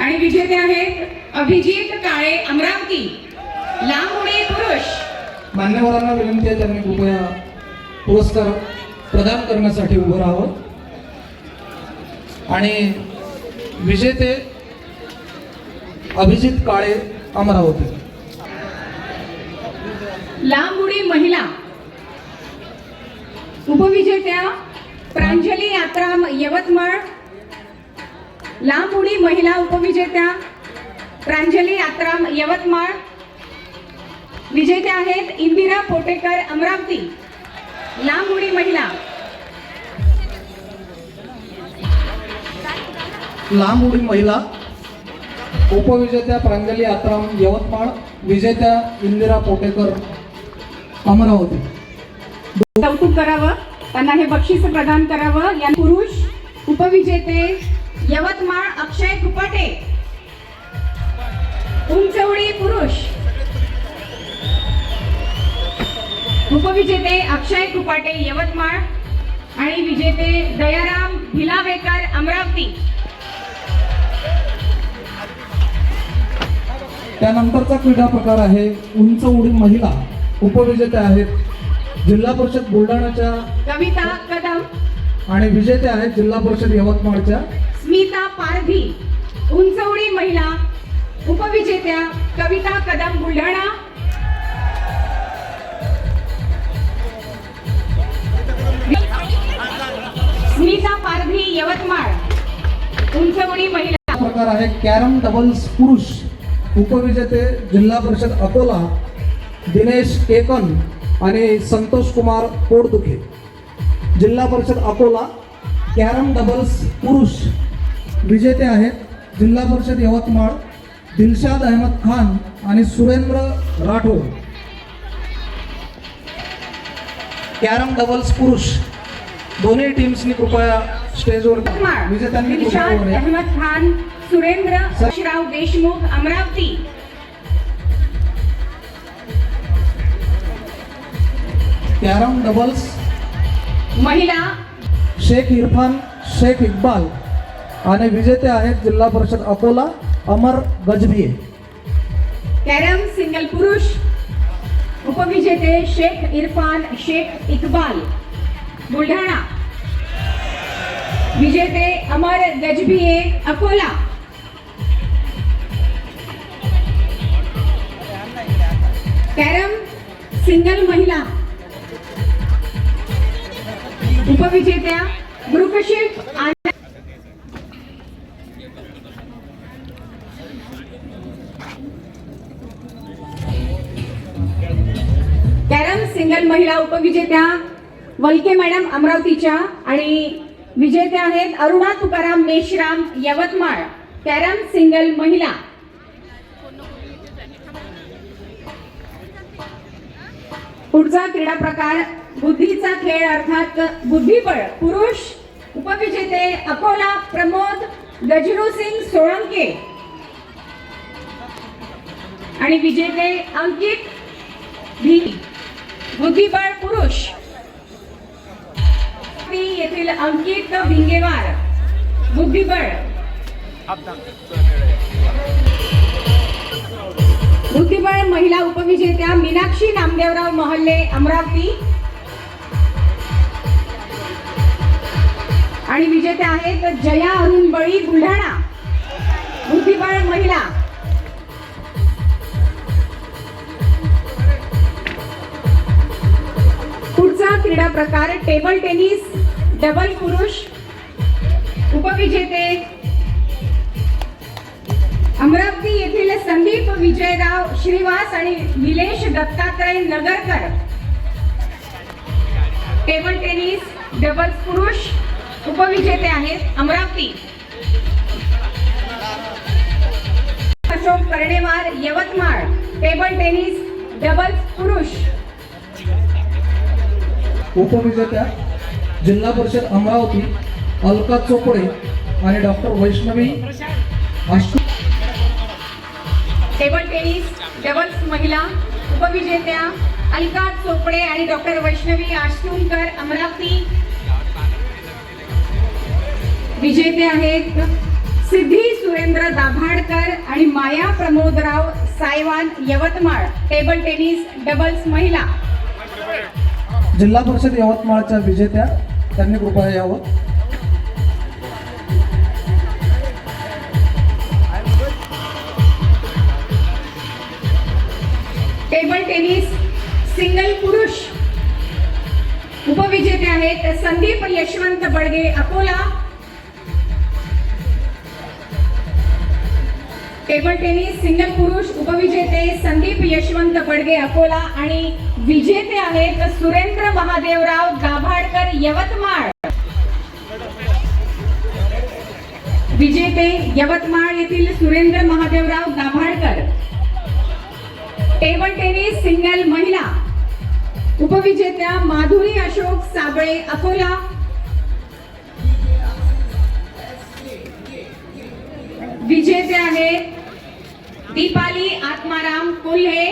आणि विजेते आहेत अभिजित काळे अमरावती. लांब उडी पुरुष. मान्यवरांना विनंती आहे त्यांनी कृपया पुरस्कार प्रदान करण्यासाठी उभं राहावं. आणि विजेते अभिजित काळे अमरावती. लांब उडी महिला. उपविजेत्या प्रांजली यात्राम यवतमाळ लांब उडी महिला उपविजेत्या प्रांजली यात्राम यवतमाळ. विजेत्या आहेत इंदिरा पोटेकर अमरावती. लांब उडी महिला. लांब उडी महिला. उपविजेत्या प्रांजली आत्राम यवतमाळ. विजेत्या इंदिरा पोटेकर अमरावती. कौतुक करावं त्यांना हे बक्षीस प्रदान करावं. या पुरुष उपविजेते यवतमाळ अक्षय कुपाटे उंचवडी पुरुष. उपविजेते अक्षय कुपाटे यवतमाळ आणि विजेते दयाराम भिलावेकर अमरावती. त्यानंतरचा क्रीडा प्रकार आहे उंच उडी महिला. उपविजेत्या आहेत जिल्हा परिषद बुलढाणाच्या कविता कदम. आणि विजेते आहेत जिल्हा परिषद यवतमाळच्या स्मिता पारधी उंचवडी महिला उपविजेत्या कविता कदम बुलढाणा. स्मिता पारधी यवतमाळ उंचवडी महिला. प्रकार आहे कॅरम डबल्स पुरुष उपविजेते जिल्हा परिषद अकोला दिनेश केकन आणि संतोष कुमार पोडदुखे जिल्हा परिषद अकोला कॅरम डबल्स पुरुष विजेते आहेत. जिल्हा परिषद यवतमाळ दिलशाद अहमद खान आणि सुरेंद्र राठोड. कॅरम डबल्स पुरुष. दोन्ही टीम्सनी कृपया स्टेजवर विजेत्यांनी. Ahmad Khan Surendra sir. Shirav Deshmukh Amravati. Carrom doubles. महिला. शेख इरफान शेख इक्बाल. आणि विजेते आहेत जिल्हा परिषद अकोला अमर गजभिये. कॅरम सिंगल पुरुष उपविजेते शेख इरफान शेख इकबाल बुलढाणा. विजेते अमर गजभिये अकोला. कॅरम सिंगल महिला. उपविजेत्या मृकशिल्प आणि सिंगल महिला उपविजेत्या वलके मॅडम अमरावतीच्या आणि विजेत्या आहेत अरुणा तुकाराम मेश्राम यवतमाळ कॅरम सिंगल महिला. पुढचा क्रीडा प्रकार बुद्धीचा खेळ अर्थात बुद्धिबळ पुरुष उपविजेते अकोला प्रमोद गजरू सिंग सोळंके. आणि विजेते अंकित भी बुद्धिबळ पुरुष. येथील अंकित भिंगेवार बुद्धिबळ. बुद्धिबळ महिला उपविजेत्या मीनाक्षी नामदेवराव महल्ले अमरावती. आणि विजेत्या आहेत जया अरुण बळी बुलढाणा. बुद्धिबळ महिला प्रकार टेबल टेनिस डबल पुरुष उपविजेते अमरावती येथील संदीप विजयराव श्रीवास आणि Nilesh Dattatray Nagarkar. Table tennis double पुरुष उपविजेते आहेत Amravati. Ashok Karnewar Yavatmal. Table tennis double पुरुष. उपविजेत्या जिल्हा परिषद अमरावती अलका चोपडे आणि doctor Vaishnavi table tennis doubles महिला उपविजेत्या अलका चोपडे आणि डॉक्टर वैष्णवी आष्टूनकर अमरावती. विजेते आहेत सिद्धी सुरेंद्र दाभाडकर आणि Maya Pramodrao Saywan Yavatmal. Table tennis doubles महिला. जिल्हा परिषद यवतमाळच्या विजेत्या त्यांनी कृपया यावं. टेबल टेनिस सिंगल पुरुष उपविजेते आहेत Sandeep Yashwant Badge Akola. Table tennis single पुरुष उपविजेते संदीप यशवंत बडगे अकोला आणि विजेते आहेत सुरेंद्र महादेवराव गाभाडकर यवतमाळ. विजेते यवतमाळ येथील Surendra Mahadevrao Gabhadkar. Table tennis single महिला. उपविजेत्या माधुरी अशोक साबळे अकोला. विजेते आहेत दीपाली आत्माराम कोल्हे.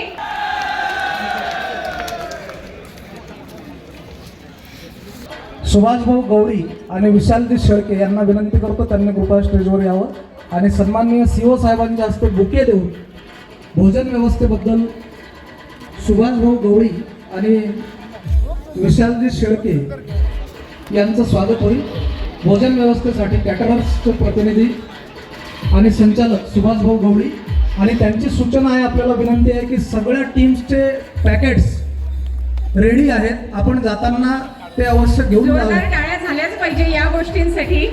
सुभाषभाऊ गवळी आणि विशालजी शेळके यांना विनंती करतो त्यांनी कृपया स्टेजवर यावं. आणि सन्माननीय सीओ साहेबांच्या हस्ते बुके देऊन भोजन व्यवस्थेबद्दल सुभाषभाऊ गवळी आणि विशालजी शेळके यांचं स्वागत होईल. भोजन व्यवस्थेसाठी कॅटरर्सचे प्रतिनिधी आणि संचालक सुभाषभाऊ गवळी आणि त्यांची सूचना आहे आपल्याला विनंती आहे की सगळ्या टीम्सचे पॅकेट्स रेडी आहेत. आपण जाताना ते अवश्य घेऊन टाळ्या झाल्याच पाहिजे या गोष्टींसाठी.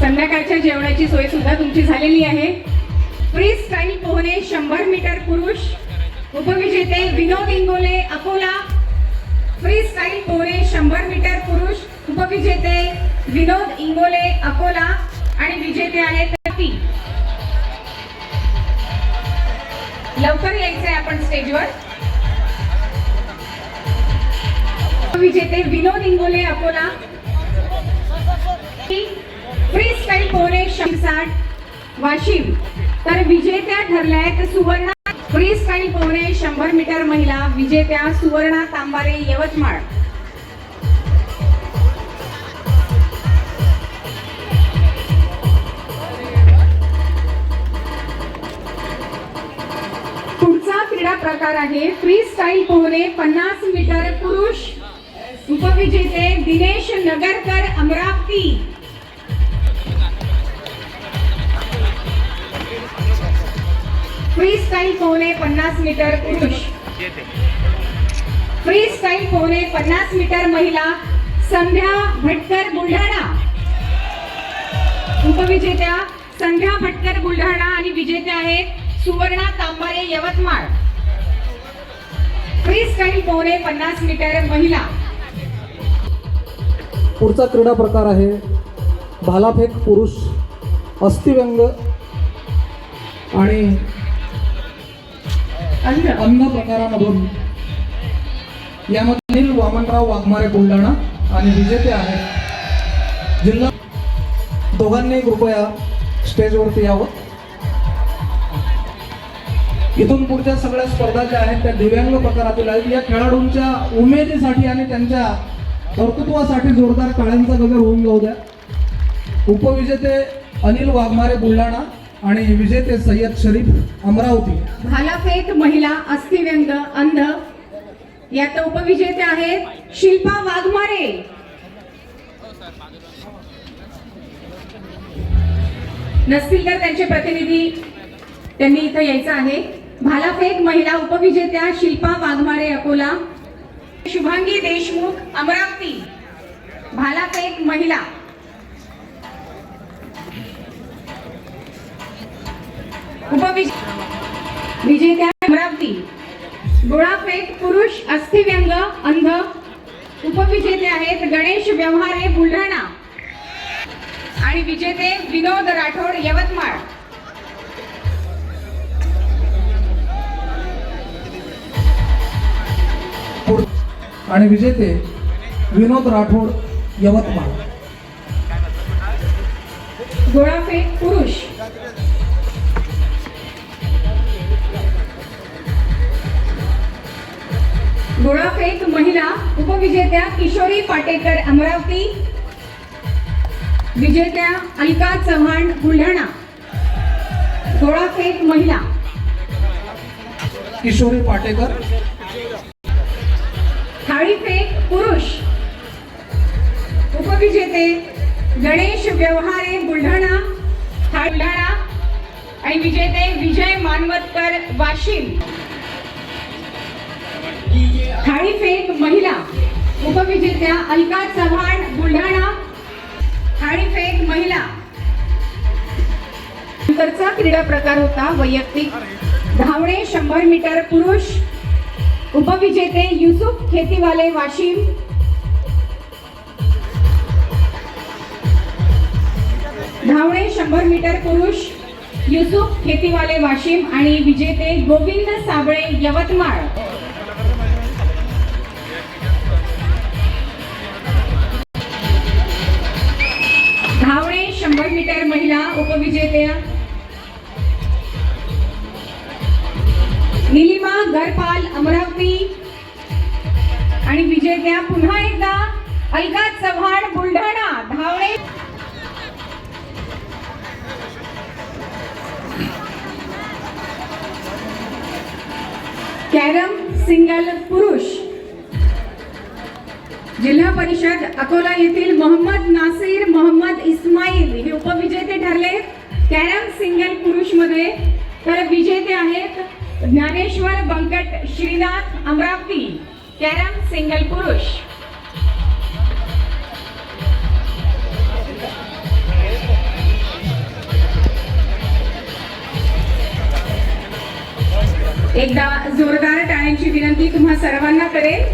संध्याकाळच्या जेवणाची सोय सुद्धा तुमची झालेली आहे. फ्री स्टाईल पोहणे शंभर मीटर पुरुष. उपविजेते विनोद इंगोले अकोला. फ्री स्टाईल पोहणे शंभर मीटर पुरुष. उपविजेते विनोद इंगोले अकोला. आणि विजेते आहेत लवकर यायचंय आपण स्टेजवर. विजेते विनोद इंगोले अकोला. फ्री स्टाईल पोरे साठ वाशिम. तर विजेत्या ठरल्या आहेत सुवर्णा. फ्री स्टाईल पोहणे शंभर मीटर महिला. विजेत्या सुवर्णा तांबारे यवतमाळ. प्रकार आहे. फ्री स्टाईल पोहणे पन्नास मीटर पुरुष उपविजेते दिनेश नगरकर अमरावती. फ्री स्टाईल पोहणे पन्नास मीटर पुरुष. फ्री स्टाईल पोहणे पन्नास मीटर महिला. संध्या भटकर बुलढाणा. उपविजेत्या संध्या भटकर बुलढाणा आणि विजेत्या आहेत सुवर्णा तांबारे यवतमाळ. पोहणे पन्नास मीटर महिला. पुढचा क्रीडा प्रकार आहे. भालाफेक पुरुष अस्थिव्यंग आणि अंध अन्न प्रकारामधून यामध्ये अनिल वामनराव वाघमारे बुलढाणा आणि विजेते आहेत. जिल्हा दोघांनी कृपया स्टेजवरती यावं. इथून पुढच्या सगळ्या स्पर्धा ज्या आहेत त्या दिव्यांग प्रकारातील आहेत. या खेळाडूंच्या उमेदीसाठी आणि त्यांच्या कर्तृत्वासाठी जोरदार काळ्यांचा गजर होऊन जाऊ द्या. उपविजेते अनिल वाघमारे बुलढाणा आणि विजेते सय्यद शरीफ अमरावती. भालाफेक महिला अस्थिव्यंग अंध. यात उपविजेते आहेत शिल्पा वाघमारे. नसतील तर त्यांचे प्रतिनिधी त्यांनी इथं यायचं आहे. भालाफेक महिला उपविजेत्या शिल्पा वाघमारे अकोला. शुभांगी देशमुख अमरावती. भालाफेक महिला. उपविजेत्या विजेत्या अमरावती. गोळाफेक पुरुष अस्थिव्यंग अंध. उपविजेते आहेत गणेश व्यवहारे बुलढाणा. आणि विजेते विनोद राठोड यवतमाळ. आणि विजेते विनोद राठोड यवतमाळ. गोळाफेक पुरुष. गोळाफेक महिला उपविजेत्या किशोरी पाटेकर अमरावती. विजेत्या अलका चव्हाण बुलढाणा. गोळाफेक महिला. किशोरी पाटेकर थाळीफेक पुरुष. उपविजेते गणेश व्यवहारे बुलढाणा. बुलढाणा. आणि विजेते विजय मानवतकर वाशिम. थाळीफेक महिला. उपविजेत्या अलका चव्हाण बुलढाणा. थाळीफेक महिला. नंतरचा क्रीडा प्रकार होता वैयक्तिक. धावणे शंभर मीटर पुरुष. उपविजेते युसुफ खेतीवाले वाशिम. धावणे शंभर मीटर पुरुष युसुफ खेतीवाले वाशिम आणि विजेते गोविंद साबळे यवतमाळ. धावणे शंभर मीटर महिला उपविजेत्या निलिमा गरपाल अमरावती आणि विजेत्या पुन्हा एकदा अलका चव्हाण बुलढाणा धावणे. कॅरम सिंगल पुरुष. जिल्हा परिषद अकोला येथील मोहम्मद नासिर मोहम्मद इस्माईल हे उपविजेते ठरले. कॅरम सिंगल पुरुषमध्ये तर विजेते आहेत ज्ञानेश्वर बंकट श्रीनाथ अमरावती कॅरम सिंगल पुरुष. एकदा जोरदार टाळ्यांची विनंती तुम्हा सर्वांना करेल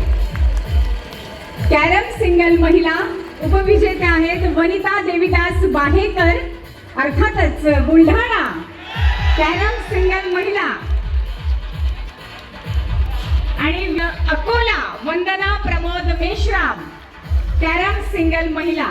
कॅरम सिंगल महिला उपविजेत्या आहेत वनिता देविदास बाहेकर अर्थातच बुलढाणा. कॅरम सिंगल महिला आणि अकोला वंदना प्रमोद मेश्राम कॅरम सिंगल महिला.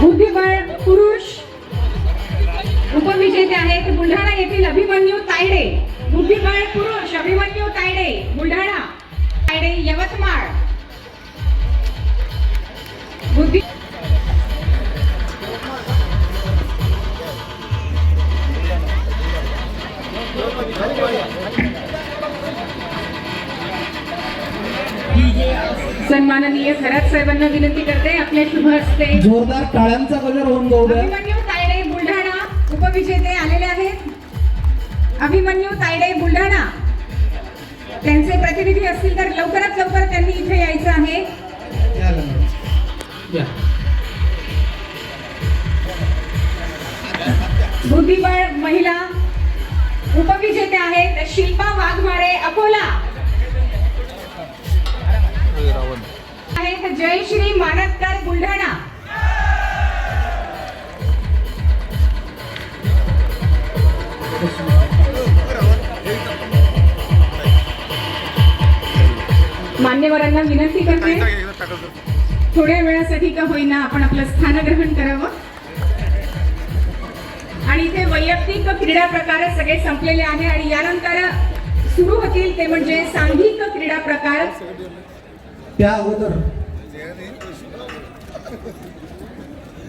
बुद्धिबळ पुरुष उपविजेते आहेत बुलढाणा येथील अभिमन्यू तायडे. बुद्धिबळ पुरुष अभिमन्यू तायडे बुलढाणा. तायडे यवतमाळ. बुद्धी सन्माननीय खरात साहेबांना विनंती करते आपल्या शुभ हस्ते. जोरदार टाळ्यांचा गजर होऊन जाऊ द्या. अभिमन्यू तायडे बुलढाणा. उपविजेते आलेले आहेत. अभिमन्यू तायडे बुलढाणा. त्यांचे प्रतिनिधी असतील तर लवकरात लवकर त्यांनी इथे यायचं आहे. बुद्धिबळ महिला उपविजेते आहेत शिल्पा वाघमारे अकोला. आहेत जयश्री मानतकर बुलढाणा. मान्यवरांना विनंती करते. थोड्या वेळासाठी का होईना आपण आपलं स्थान ग्रहण करावं. आणि इथे वैयक्तिक क्रीडा प्रकार सगळे संपलेले आहे आणि यानंतर सुरू होतील ते म्हणजे सांघिक क्रीडा प्रकार. त्या अगोदर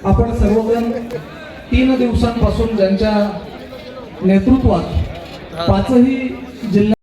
आपण सर्वजण तीन दिवसांपासून ज्यांच्या नेतृत्वात पाचही जिल्हा